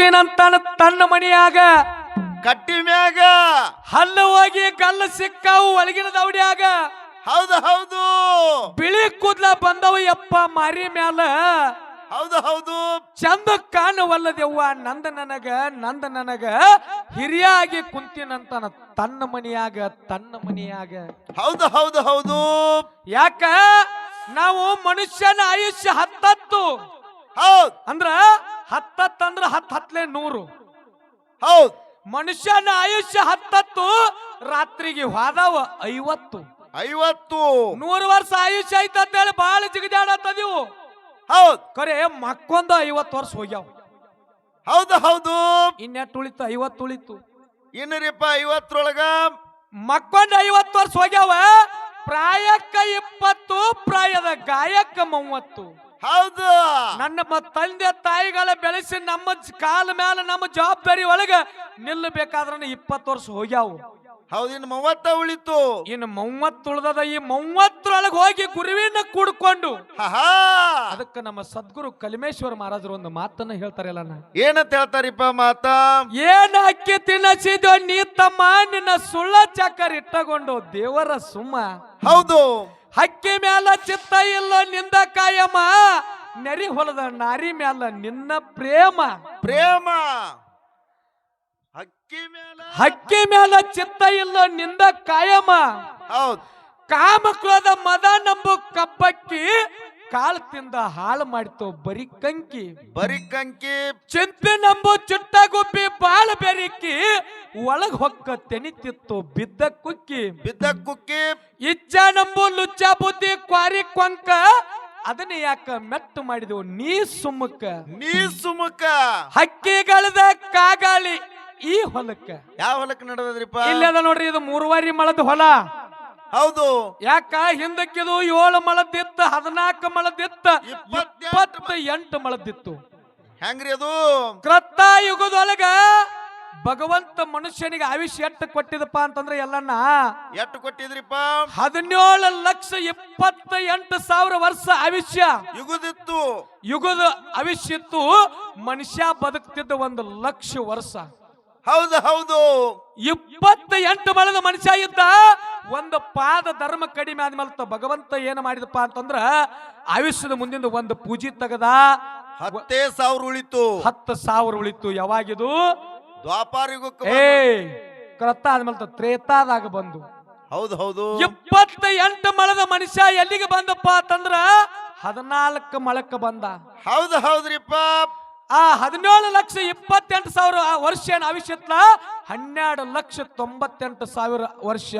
ಕುಂತೀನಂತಾನ ತನ್ನ ಮನಿಯಾಗ. ಕಟ್ಟಿ ಮ್ಯಾಗ ಹಲ್ಲವಾಗಿ ಹೋಗಿ ಕಲ್ಲು ಸಿಕ್ಕಾವು ಒಳಗಿನ ದೌಡಿಯಾಗ. ಹೌದು ಹೌದು. ಬಿಳಿ ಕೂದ್ಲ ಬಂದವ ಯಪ್ಪ ಮಾರಿ ಮ್ಯಾಲ. ಹೌದು ಹೌದು. ಚಂದ ಕಾಣವಲ್ಲದೆವ್ವ ನಂದ ನನಗ ನಂದ ನನಗ. ಹಿರಿಯಾಗಿ ಕುಂತಿನಂತ ತನ್ನ ಮನಿಯಾಗ ತನ್ನ ಮನಿಯಾಗ. ಹೌದು ಹೌದು ಹೌದು. ಯಾಕ? ನಾವು ಮನುಷ್ಯನ ಆಯುಷ್ಯ ಹತ್ತತ್ತು. ಹೌದು. ಅಂದ್ರ ಹತ್ತತ್ತಂದ್ರ ಹತ್ತು ಹತ್ಲೆ ನೂರು. ಹೌದು. ಮನುಷ್ಯನ ಆಯುಷ್ಯ ಹತ್ತತ್ತು ರಾತ್ರಿಗೆ ಹೋದಾವ ಐವತ್ತು. ಐವತ್ತು. ನೂರು ವರ್ಷ ಆಯುಷ್ಯ ಐತಂತ ಹೇಳಿ ಬಹಳ ಜಿಗದಾಡತ್ತದಿವು ಹೌದ್. ಕರೆ ಮಕ್ಕೊಂದು ಐವತ್ತು ವರ್ಷ ಹೋಗ್ಯಾವ. ಹೌದು ಹೌದು. ಇನ್ನೆಟ್ಟು ಉಳಿತು ಐವತ್ತು ಉಳಿತು. ಇನ್ನರಿಪ್ಪ ಐವತ್ತರೊಳಗ ಮಕ್ಕೊಂದು ಐವತ್ತು ವರ್ಷ ಹೋಗ್ಯಾವ ಪ್ರಾಯಕ್ಕ ಇಪ್ಪತ್ತು ಪ್ರಾಯದ ಗಾಯಕ್ಕ ಮೂವತ್ತು. ಹೌದು. ನನ್ನ ತಂದೆ ತಾಯಿಗಳ ಬೆಳೆಸಿ ನಮ್ಮ ಕಾಲ ಮೇಲೆ ನಮ್ಮ ಜವಾಬ್ದಾರಿ ಒಳಗೆ ನಿಲ್ಲಬೇಕಾದ್ರೆ ಇಪ್ಪತ್ತು ವರ್ಷ ಹೋಗ್ಯಾವು. ಹೌದು ಇನ್ನು ಮೂವತ್ತ ಉಳಿತು. ಇನ್ನು ಮೂವತ್ತು ಉಳ್ದದ ಈ ಮೂವತ್ತರೊಳಗೆ ಹೋಗಿ ಗುರುವಿನ ಕೂಡ್ಕೊಂಡು. ಹಾ ಅದಕ್ಕೆ ನಮ್ಮ ಸದ್ಗುರು ಕಲಿಮೇಶ್ವರ ಮಹಾರಾಜರು ಒಂದು ಮಾತನ್ನ ಹೇಳ್ತಾರಲ್ಲ ನಾ ಏನಂತ ಹೇಳ್ತಾರಿಪ್ಪ ಮಾತ? ಏನ ಅಕ್ಕಿ ತಿನ್ನಸಿದ್ಯೋ ನೀ ತಮ್ಮ ನಿನ್ನ ಸುಳ್ಳ ಚಕ್ಕರ್ ಇಟ್ಟಕೊಂಡು ದೇವರ ಸುಮ್ಮ. ಹೌದು. ಹಕ್ಕಿ ಮ್ಯಾಲ ಚಿತ್ತ ಇಲ್ಲ ನಿಂದ ಕಾಯಮ್ಮ ನೆರಿ ಹೊಲದ ನಾರಿ ಮ್ಯಾಲ ನಿನ್ನ ಪ್ರೇಮ. ಪ್ರೇಮ. ಹಕ್ಕಿ ಮೇಲೆ ಮ್ಯಾಲ ಚಿತ್ತ ಇಲ್ಲ ನಿಂದ ಕಾಯಮ. ಹೌದು. ಕಾಮ ಕ್ರೋಧ ಮದ ನಂಬು ಕಪ್ಪಕ್ಕಿ ಕಾಲ್ ತಿಂದ ಹಾಳು ಮಾಡಿತು ಬರಿ ಕಂಕಿ. ಬರಿ ಕಂಕಿ. ಚಿಂತೆ ನಂಬು ಚಿಟ್ಟ ಗುಬ್ಬಿ ಬಾಳ ಬೆರಿಕಿ ಒಳಗ್ ಹೊಕ್ಕ ತೆನಿತಿತ್ತು ಬಿದ್ದ ಕುಕ್ಕಿ. ಬಿದ್ದ ಕುಕ್ಕಿ. ಇಚ್ಛ ನಂಬು ಲುಚ್ಚ ಬುದ್ಧಿ ಕ್ವಾರಿ ಕೊಂಕ ಅದನ್ನ ಯಾಕ ಮೆತ್ತ ಮಾಡಿದೆವು ನೀ ಸುಮ್ಮಕ. ನೀ ಸುಮ್ಮಕ. ಹಕ್ಕಿಗಳದ ಕಾಗಾಳಿ ಈ ಹೊಲಕ್ಕ. ಯಾವ ಹೊಲಕ್ಕೆ ನಡೆದ್ರಿಪ್ಪ ಇಲ್ಲಿ ಅದ ನೋಡ್ರಿ ಇದು ಮೂರುವಾರಿ ಮಳದ ಹೊಲ. ಹೌದು. ಯಾಕ? ಹಿಂದಕ್ಕಿದು ಏಳು ಮಳದಿತ್ತ ಹದಿನಾಲ್ಕು ಮಳದಿತ್ತ ಇಪ್ಪತ್ತ ಎಂಟು ಮಳದಿತ್ತು. ಹೆಂಗ್ರಿ ಅದು? ಕ್ರತ್ತ ಯುಗದೊಳಗ ಭಗವಂತ ಮನುಷ್ಯನಿಗೆ ಆಯುಷ್ಯ ಎಷ್ಟು ಕೊಟ್ಟಿದಪ್ಪ ಅಂತಂದ್ರೆ ಎಲ್ಲನ್ನ? ಎಷ್ಟು ಕೊಟ್ಟಿದ್ರಿಪ್ಪ? ಹದಿನೇಳು ಲಕ್ಷ ಇಪ್ಪತ್ತ ಎಂಟು ಸಾವಿರ ವರ್ಷ ಆಯುಷ್ಯ. ಯುಗದಿತ್ತು. ಯುಗದ ಆಯುಷ್ಯ ಇತ್ತು ಮನುಷ್ಯ ಬದುಕ್ತಿದ್ದ ಒಂದು ಲಕ್ಷ ವರ್ಷ. ಹೌದು ಹೌದು. ಇಪ್ಪತ್ತ ಎಂಟು ಬಳದ ಮನುಷ್ಯ ಇದ್ದ ಒಂದು ಪಾದ ಧರ್ಮ ಕಡಿಮೆ ಆದ್ಮೇಲೆ ತ- ಭಗವಂತ ಏನು ಮಾಡಿದಪ್ಪ ಅಂತಂದ್ರ ಆಯುಷ್ಯದ ಮುಂದಿನ ಒಂದು ಪೂಜಿ ತೆಗದ ಹತ್ತೇ ಸಾವಿರ ಉಳಿತು. ಹತ್ತು ಸಾವಿರ ಉಳಿತು. ಯಾವಾಗಿದು? ದ್ವಾಪಾರಿಗೂ ಏ ಕ್ರತ ಕೃತ ಆದ್ಮೇಲೆ ತ್ರೇತಾದಾಗ ಬಂದು. ಹೌದು ಹೌದು. ಇಪ್ಪತ್ತ ಎಂಟು ಮಳದ ಮನುಷ್ಯ ಎಲ್ಲಿಗೆ ಬಂದಪ್ಪ ಅಂತಂದ್ರ ಹದಿನಾಲ್ಕು ಮಳಕ್ಕೆ ಬಂದ. ಹೌದು ಹೌದ್ರಿಪ್ಪ. ಆ ಹದಿನೇಳು ಲಕ್ಷ ಇಪ್ಪತ್ತೆಂಟು ಸಾವಿರ ವರ್ಷ ಏನು ಆವಿಷ್ಯತ್ಲ ಹನ್ನೆರಡು ಲಕ್ಷ ತೊಂಬತ್ತೆಂಟು ಸಾವಿರ ವರ್ಷ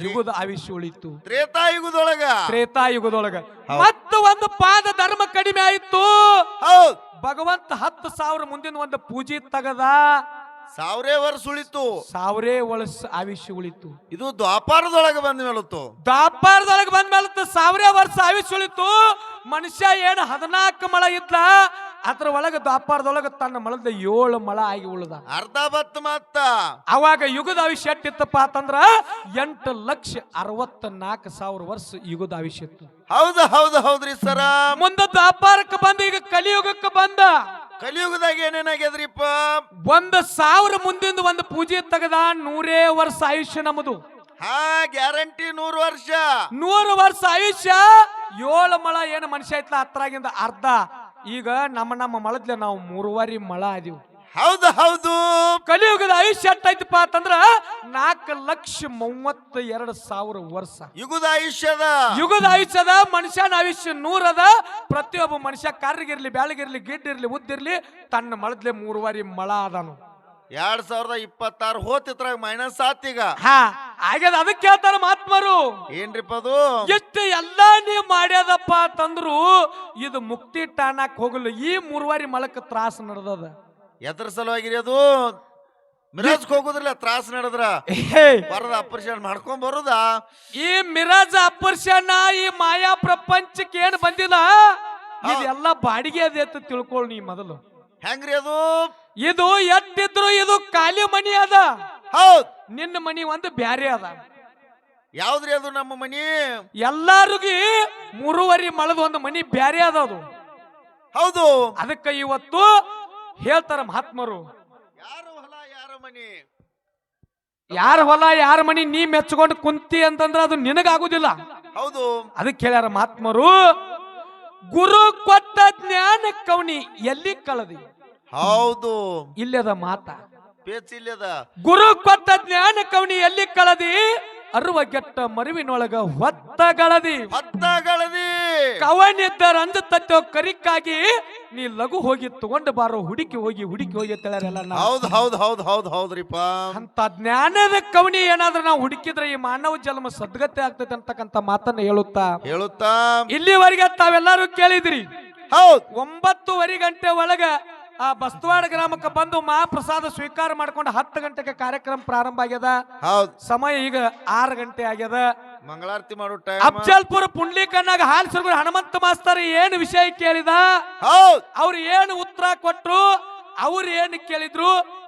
ಯುಗದ ಆವಿಷ್ಯ ಉಳಿತು. ತ್ರೇತಾಯುಗದೊಳಗ. ತ್ರೇತಾಯುಗದೊಳಗ. ಮತ್ತು ಒಂದು ಪಾದ ಧರ್ಮ ಕಡಿಮೆ ಆಯಿತು. ಹೌದ್. ಭಗವಂತ ಹತ್ತು ಸಾವಿರ ಮುಂದಿನ ಒಂದು ಪೂಜೆ ತಗದ. ಸಾವಿರೇ ವರ್ಷ ಉಳಿತು. ಸಾವಿರೇ ವರ್ಷ ಆವಿಷ್ಯ ಉಳಿತು. ಇದು ದ್ವಾಪಾರದೊಳಗ ಬಂದ ಮೇಲತ್ತು. ದ್ವಾಪಾರದೊಳಗೆ ಬಂದ ಮೇಲತ್ತು ಸಾವಿರ ವರ್ಷ ಆವಿಷ್ಯ ಉಳಿತು. ಮನುಷ್ಯ ಏನು ಹದಿನಾಲ್ಕು ಮಳ ಇದ್ಲ ಅದ್ರ ಒಳಗ ದ್ವಾಪಾರದೊಳಗ ತನ್ನ ಮಳದ ಏಳು ಮಳ ಆಗಿ ಉಳಿದ. ಅರ್ಧ ಬತ್ ಮತ್ತ. ಅವಾಗ ಯುಗದ ಆವಿಷ್ಯ ಇತ್ತಪ್ಪ ಅಂತಂದ್ರ ಎಂಟು ಲಕ್ಷ ಅರವತ್ತ ನಾಲ್ಕು ಸಾವಿರ ವರ್ಷ ಯುಗದ ಆವಿಷ್ಯ ಇತ್ತು. ಹೌದು ಹೌದು ಹೌದ್ರಿ ಸರ. ಮುಂದೆ ದ್ವಾಪಾರಕ್ಕೆ ಬಂದ ಈಗ ಕಲಿಯುಗಕ್ಕೆ ಬಂದ. ಕಲಿಯುಗದಾಗ ಏನೇನಾಗ್ಯದ್ರಿಪ್ಪ ಒಂದು ಸಾವಿರ ಮುಂದಿಂದ ಒಂದು ಪೂಜೆ ತೆಗೆದ ನೂರೇ ವರ್ಷ ಆಯುಷ್ಯ ನಮ್ಮದು. ಹಾ ಗ್ಯಾರಂಟಿ ನೂರು ವರ್ಷ. ನೂರು ವರ್ಷ ಆಯುಷ್ಯ ಏಳು ಮಳ ಏನು ಮನುಷ್ಯ ಐತ್ಲ ಹತ್ರಾಗಿಂದ ಅರ್ಧ. ಈಗ ನಮ್ಮ ನಮ್ಮ ಮಳದ್ಲೆ ನಾವು ಮೂರುವಾರಿ ಮಳ ಅದೀವಿ ಹೌದು ಹೌದು. ಕಲಿಯುಗದ ಆಯುಷ್ಯ ಎಷ್ಟೈತಪ್ಪ ಅಂತಂದ್ರ ನಾಲ್ಕು ಲಕ್ಷ ಮೂವತ್ತ ಎರಡು ಸಾವಿರ ವರ್ಷ. ಯುಗದ ಆಯುಷ್ಯದ ಯುಗದ ಆಯುಷ್ಯದ ಮನುಷ್ಯನ ಆಯುಷ್ಯ ನೂರದ ಪ್ರತಿಯೊಬ್ಬ ಮನುಷ್ಯ ಕಾರ್ಗಿರ್ಲಿ ಬ್ಯಾಳಗಿರ್ಲಿ ಗಿಡ್ಡಿರ್ಲಿ ಉದ್ದಿರ್ಲಿ ತನ್ನ ಮಳದ್ಲೆ ಮೂರುವಾರಿ ಮಳ ಅದಾನು ಎರಡ್ ಸಾವಿರದ ಇಪ್ಪತ್ತಾರು ಹೋತಿತ್ರಾಗ ಮೈನಸ್ ಆತೀಗ ಹಾ. ಆಗ್ಯದ ಅದಕ್ಕೆ ಹೇಳ್ತಾರ ಮಹಾತ್ಮರು. ಏನ್ರಿಪ್ಪ ಅದು ಎಷ್ಟು ಎಲ್ಲ ನೀವು ಮಾಡ್ಯದಪ್ಪ ಅಂತಂದ್ರು ಇದು ಮುಕ್ತಿ ಟಾಣಕ್ ಹೋಗಲು ಈ ಮೂರ್ವಾರಿ ಮಲಕ್ ತ್ರಾಸ ನಡೆದದ. ಎದ್ರ ಸಲುವಾಗಿರಿ ಅದು? ಮಿರಾಜ್ ಹೋಗುದಿಲ್ಲ ತ್ರಾಸ ನಡೆದ್ರ? ಬರದ ಅಪರ್ಷನ್ ಮಾಡ್ಕೊಂಡ್ ಬರುದ? ಈ ಮಿರಾಜ್ ಅಪರ್ಷಣ ಈ ಮಾಯಾ ಪ್ರಪಂಚಕ್ಕೆ ಏನ್ ಬಂದಿಲ್ಲ? ಇದೆಲ್ಲ ಬಾಡಿಗೆ ಅದೇ ಅಂತ ತಿಳ್ಕೊಳ್ ನೀ ಮೊದಲು. ಹೆಂಗ್ರಿ ಅದು? ಇದು ಎತ್ತಿದ್ರು ಇದು ಖಾಲಿ ಮನಿ ಅದ. ಹೌದ್. ನಿನ್ನ ಮನಿ ಒಂದು ಬ್ಯಾರೆ ಅದ. ಯಾವ್ದ್ರಿ ಅದು ನಮ್ಮ ಮನಿ? ಎಲ್ಲಾರಿಗಿ ಮೂರುವರಿ ಮಳದ ಒಂದು ಮನಿ ಬ್ಯಾರೆ ಅದ ಅದು. ಹೌದು. ಅದಕ್ಕೆ ಇವತ್ತು ಹೇಳ್ತಾರ ಮಹಾತ್ಮರು. ಯಾರು ಹೊಲ ಯಾರ ಮನಿ? ಯಾರ ಹೊಲ ಯಾರ ಮನಿ ನೀ ಮೆಚ್ಕೊಂಡು ಕುಂತಿ ಅಂತಂದ್ರ ಅದು ನಿನಗಾಗುದಿಲ್ಲ. ಹೌದು. ಅದಕ್ಕೆ ಹೇಳ್ಯಾರ ಮಹಾತ್ಮರು ಗುರು ಕೊಟ್ಟ ಜ್ಞಾನ ಕವನಿ ಎಲ್ಲಿ ಕಳದಿ? ಹೌದು. ಇಲ್ಲದ ಮಾತ. ಪೇಚ್ ಇಲ್ಲದ. ಗುರು ಕೊಟ್ಟ ಜ್ಞಾನ ಕವಣಿ ಎಲ್ಲಿ ಕಳದಿ? ಅರುವ ಗೆಟ್ಟ ಮರುವಿನೊಳಗ ಹೊತ್ತಗಳದಿ ಹೊತ್ತಗಳದಿ ಕವನಿದ್ದ ಅಂದ ತಟ್ಟೋ ಕರಿಕ್ಕಾಗಿ ನೀ ಲಘು ಹೋಗಿ ತಗೊಂಡು ಬಾರೋ ಹುಡುಕಿ ಹೋಗಿ ಹುಡುಕಿ ಹೋಗಿ ತಳರೆಲ್ಲ ಹೌದು ಹೌದ್ ಹೌದ್ ಹೌದ್ ಹೌದ್ ಹೌದ್ರಿಪ್ಪ. ಅಂತ ಜ್ಞಾನದ ಕವನಿ ಏನಾದ್ರೂ ನಾವು ಹುಡುಕಿದ್ರೆ ಈ ಮಾನವ ಜನ್ಮ ಸದ್ಗತಿ ಆಗ್ತೈತೆ ಅಂತಕ್ಕಂತ ಮಾತನ್ನ ಹೇಳುತ್ತಾ? ಹೇಳುತ್ತಾ? ಇಲ್ಲಿವರೆಗೆ ತಾವೆಲ್ಲರೂ ಕೇಳಿದ್ರಿ. ಹೌದು. ಒಂಬತ್ತುವರೆ ಗಂಟೆ ಒಳಗ ಆ ಬಸ್ತವಾಡ ಗ್ರಾಮಕ್ಕೆ ಬಂದು ಮಹಾಪ್ರಸಾದ ಸ್ವೀಕಾರ ಮಾಡ್ಕೊಂಡು ಹತ್ತು ಗಂಟೆಗೆ ಕಾರ್ಯಕ್ರಮ ಪ್ರಾರಂಭ ಆಗ್ಯದ. ಹೌದ್. ಸಮಯ ಈಗ ಆರು ಗಂಟೆ ಆಗ್ಯದ. ಮಂಗಳಾರತಿ ಮಾಡೋ ಟೈಮ್ ಅಫ್ಜಲ್ಪುರ ಪುಂಡ್ಲಿಕನ್ನಾಗ ಹಾಲ್ ಸರ್ಗುರು ಹನುಮಂತ ಮಾಸ್ತರ್ ಏನು ವಿಷಯ ಕೇಳಿದ? ಹೌದ್. ಅವ್ರು ಏನು ಉತ್ತರ ಕೊಟ್ರು? ಅವ್ರು ಏನು ಕೇಳಿದ್ರು?